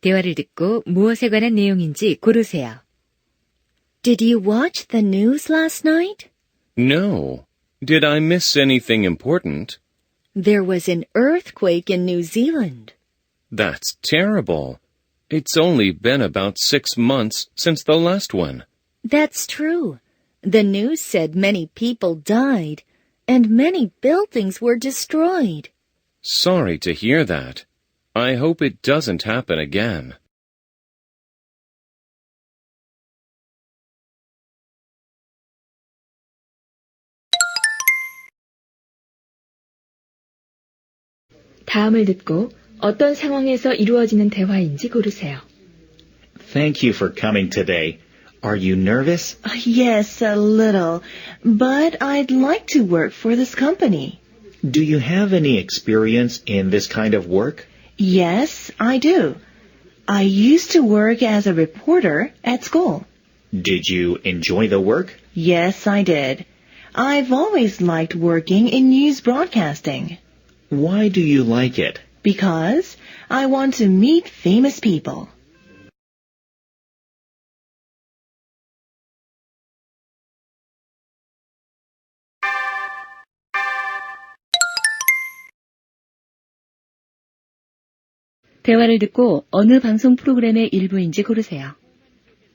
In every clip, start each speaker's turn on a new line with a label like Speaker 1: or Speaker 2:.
Speaker 1: 대화를 듣고 무엇에 관한 내용인지 고르세요.
Speaker 2: Did you watch the news last night?
Speaker 3: No. Did I miss anything important?
Speaker 2: There was an earthquake in New Zealand.
Speaker 3: That's terrible. It's only been about six months since the last one.
Speaker 2: That's true. The news said many people died and many buildings were destroyed.
Speaker 3: Sorry to hear that. I hope it doesn't happen again.
Speaker 4: 다음을 듣고 어떤 상황에서 이루어지는 대화인지 고르세요.
Speaker 5: Thank you for coming today. Are you nervous?
Speaker 6: Yes, a little. But I'd like to work for this company.
Speaker 5: Do you have any experience in this kind of work?
Speaker 6: Yes, I do. I used to work as a reporter at school.
Speaker 5: Did you enjoy the work?
Speaker 6: Yes, I did. I've always liked working in news broadcasting
Speaker 5: Why do you like it?
Speaker 6: because I want to meet famous people.
Speaker 4: 대화를 듣고 어느 방송 프로그램의 일부인지 고르세요.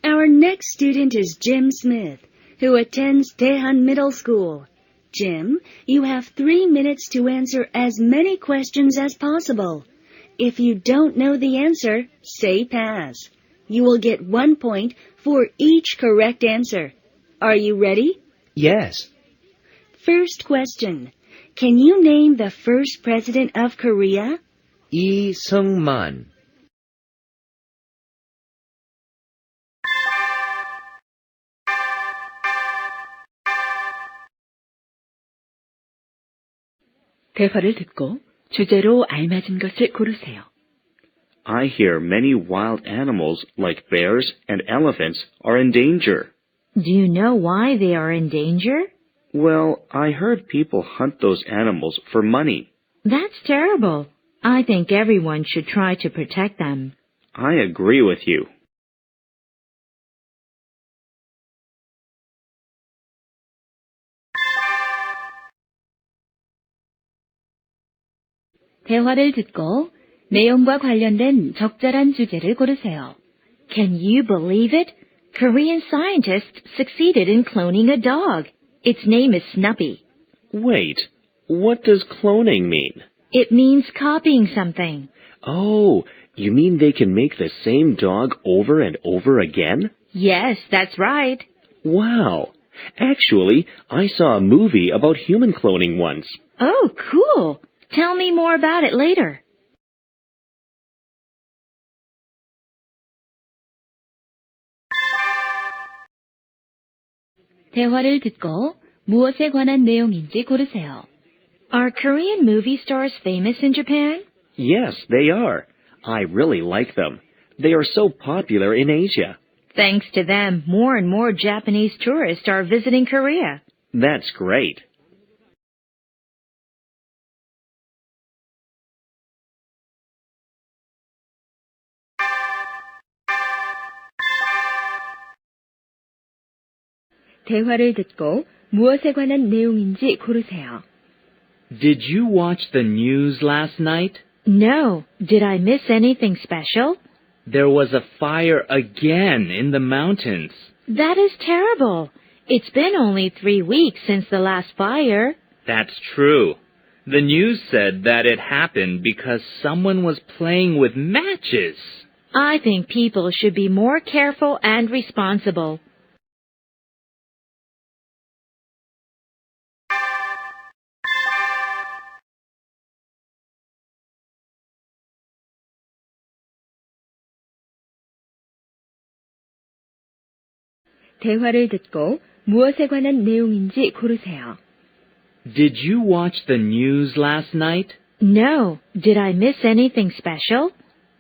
Speaker 7: Our next student is Jim Smith, who attends Daehan Middle School. Jim, you have three minutes to answer as many questions as possible. If you don't know the answer, say pass. You will get one point for each correct answer. Are you ready?
Speaker 8: Yes.
Speaker 7: First question. Can you name the first president of Korea?
Speaker 8: Lee Sung-man.
Speaker 4: 대화를 듣고 주제로 알맞은 것을 고르세요.
Speaker 9: I hear many wild animals like bears and elephants are in danger.
Speaker 2: Do you know why they are in danger?
Speaker 9: Well, I heard people hunt those animals for money.
Speaker 2: That's terrible. I think everyone should try to protect them.
Speaker 9: I agree with you.
Speaker 4: 대화를 듣고 내용과 관련된 적절한 주제를 고르세요.
Speaker 2: Can you believe it? Korean scientists succeeded in cloning a dog. Its name is Snuppy.
Speaker 8: Wait, what does cloning mean?
Speaker 2: It means copying something.
Speaker 8: Oh, you mean they can make the same dog over and over again?
Speaker 2: Yes, that's right.
Speaker 8: Wow. Actually, I saw a movie about human cloning once.
Speaker 2: Oh, cool. Tell me more about it later.
Speaker 4: 대화를 듣고 무엇에 관한 내용인지 고르세요.
Speaker 2: Are Korean movie stars famous in Japan?
Speaker 8: Yes, they are. I really like them. They are so popular in Asia.
Speaker 2: Thanks to them, more and more Japanese tourists are visiting Korea.
Speaker 8: That's great.
Speaker 4: 대화를 듣고 무엇에 관한 내용인지 고르세요.
Speaker 10: Did you watch the news last night?
Speaker 2: No. Did I miss anything special?
Speaker 10: There was a fire again in the mountains.
Speaker 2: That is terrible. It's been only three weeks since the last fire.
Speaker 10: That's true. The news said that it happened because someone was playing with matches.
Speaker 2: I think people should be more careful and responsible.
Speaker 4: 대화를 듣고 무엇에 관한 내용인지 고르세요.
Speaker 10: Did you watch the news last night?
Speaker 2: No. Did I miss anything special?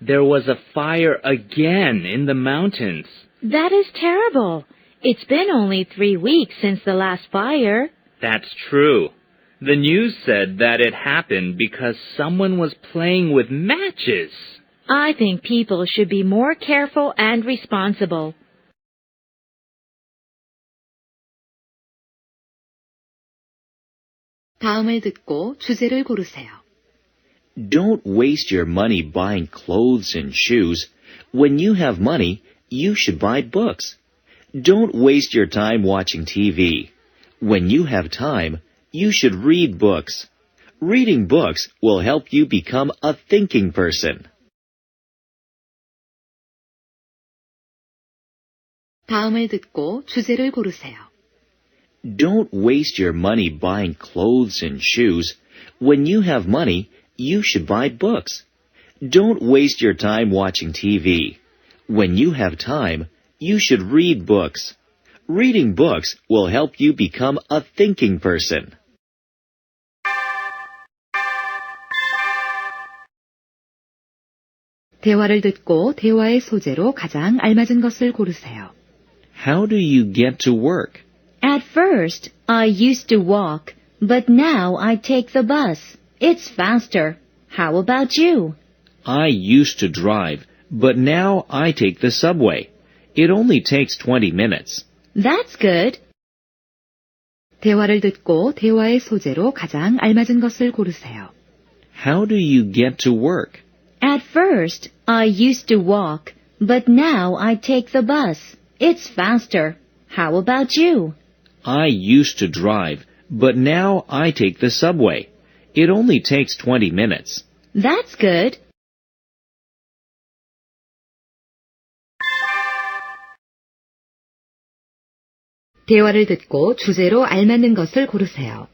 Speaker 10: There was a fire again in the mountains.
Speaker 2: That is terrible. It's been only three weeks since the last fire.
Speaker 10: That's true. The news said that it happened because someone was playing with matches.
Speaker 7: I think people should be more careful and responsible.
Speaker 1: 다음을 듣고 주제를 고르세요.
Speaker 5: Don't waste your money buying clothes and shoes. When you have money, you should buy books. Don't waste your time watching TV. When you have time, you should read books. Reading books will help you become a thinking person.
Speaker 1: 다음을 듣고 주제를 고르세요.
Speaker 5: Don't waste your money buying clothes and shoes. When you have money, you should buy books. Don't waste your time watching TV. When you have time, you should read books. Reading books will help you become a thinking person.
Speaker 1: 대화를 듣고 대화의 소재로 가장 알맞은 것을 고르세요.
Speaker 5: How do you get to work?
Speaker 2: At first, I used to walk, but now I take the bus. It's faster. How about you?
Speaker 8: I used to drive, but now I take the subway. It only takes 20 minutes.
Speaker 2: That's good.
Speaker 1: 대화를 듣고 대화의 소재로 가장 알맞은 것을 고르세요.
Speaker 5: How do you get to work?
Speaker 2: At first, I used to walk, but now I take the bus. It's faster. How about you?
Speaker 8: I used to drive, but now I take the subway. It only takes 20 minutes.
Speaker 2: That's good.
Speaker 1: 대화를 듣고 주제로 알맞는 것을 고르세요.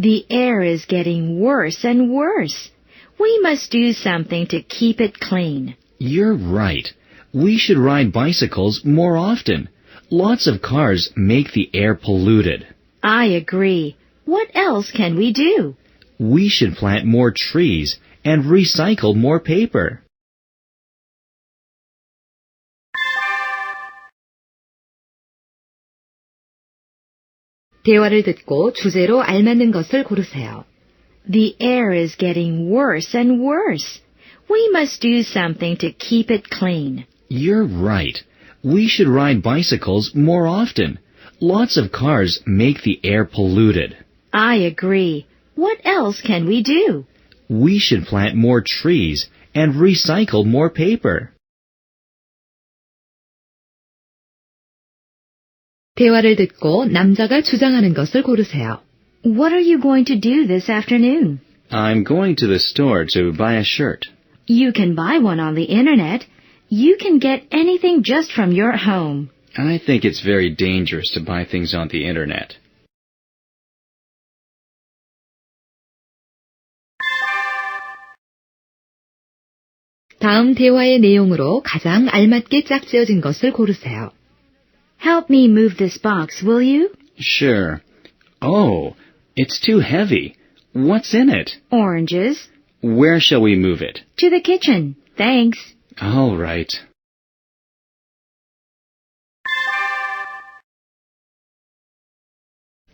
Speaker 7: The air is getting worse and worse. We must do something to keep it clean.
Speaker 11: You're right. We should ride bicycles more often. Lots of cars make the air polluted.
Speaker 7: I agree. What else can we do?
Speaker 11: We should plant more trees and recycle more paper.
Speaker 1: 대화를 듣고 주제로 알맞는 것을 고르세요.
Speaker 7: The air is getting worse and worse. We must do something to keep it clean.
Speaker 11: You're right. We should ride bicycles more often. Lots of cars make the air polluted.
Speaker 7: I agree. What else can we do?
Speaker 11: We should plant more trees and recycle more paper.
Speaker 1: 대화를 듣고 남자가 주장하는 것을 고르세요.
Speaker 7: What are you going to do this afternoon?
Speaker 11: I'm going to the store to buy a shirt.
Speaker 7: You can buy one on the internet. You can get anything just from your home.
Speaker 11: I think it's very dangerous to buy things on the internet.
Speaker 1: 다음 대화의 내용으로 가장 알맞게 짝지어진 것을 고르세요.
Speaker 7: Help me move this box, will you?
Speaker 11: Sure. Oh, it's too heavy. What's in it?
Speaker 7: Oranges.
Speaker 11: Where shall we move it?
Speaker 7: To the kitchen. Thanks.
Speaker 11: All right.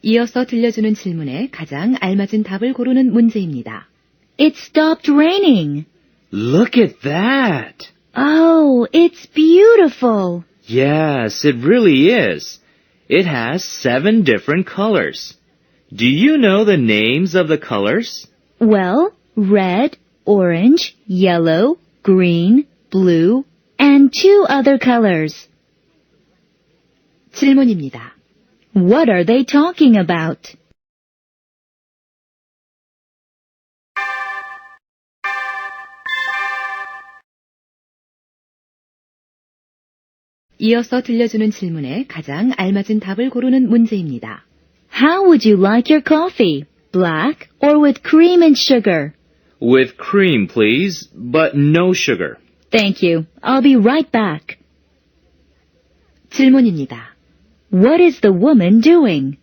Speaker 1: 이어서 들려주는 질문에 가장 알맞은 답을 고르는 문제입니다.
Speaker 2: It stopped raining.
Speaker 10: Look at that!
Speaker 2: Oh, it's beautiful.
Speaker 10: Yes, it really is. It has seven different colors. Do you know the names of the colors?
Speaker 2: Well, red, orange, yellow, green, blue, and two other colors.
Speaker 1: 질문입니다.
Speaker 2: What are they talking about?
Speaker 1: 이어서 들려주는 질문에 가장 알맞은 답을 고르는 문제입니다.
Speaker 2: How would you like your coffee? Black or with cream and sugar?
Speaker 10: With cream, please, but no sugar.
Speaker 2: Thank you. I'll be right back.
Speaker 1: 질문입니다.
Speaker 2: What is the woman doing?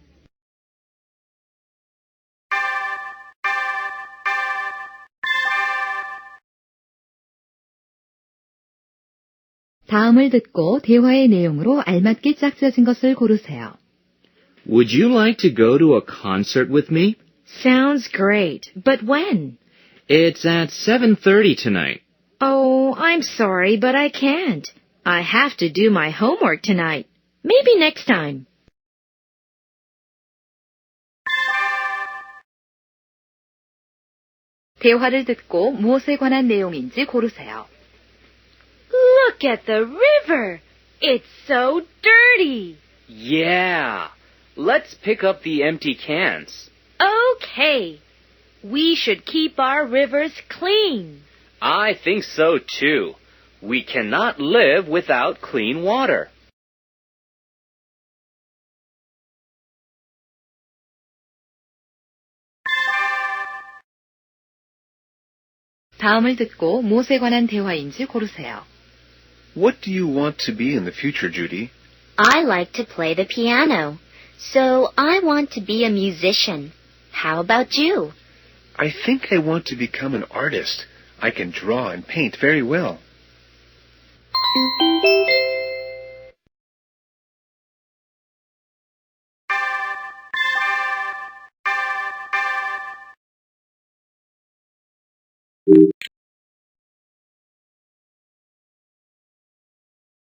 Speaker 1: 다음을 듣고 대화의 내용으로 알맞게 짝지어진 것을 고르세요.
Speaker 10: Would you like to go to a concert with me?
Speaker 7: Sounds great. But when?
Speaker 10: It's at 7.30 tonight.
Speaker 2: Oh, I'm sorry, but I can't. I have to do my homework tonight. Maybe next time.
Speaker 1: 대화를 듣고 무엇에 관한 내용인지 고르세요.
Speaker 7: Look at the river. It's so dirty.
Speaker 10: Yeah. Let's pick up the empty cans.
Speaker 7: Okay. We should keep our rivers clean.
Speaker 10: I think so too. We cannot live without clean water.
Speaker 1: 다음을 듣고 무엇에 관한 대화인지 고르세요.
Speaker 12: What do you want to be in the future, Judy?
Speaker 13: I like to play the piano, so I want to be a musician. How about you?
Speaker 12: I think I want to become an artist. I can draw and paint very well.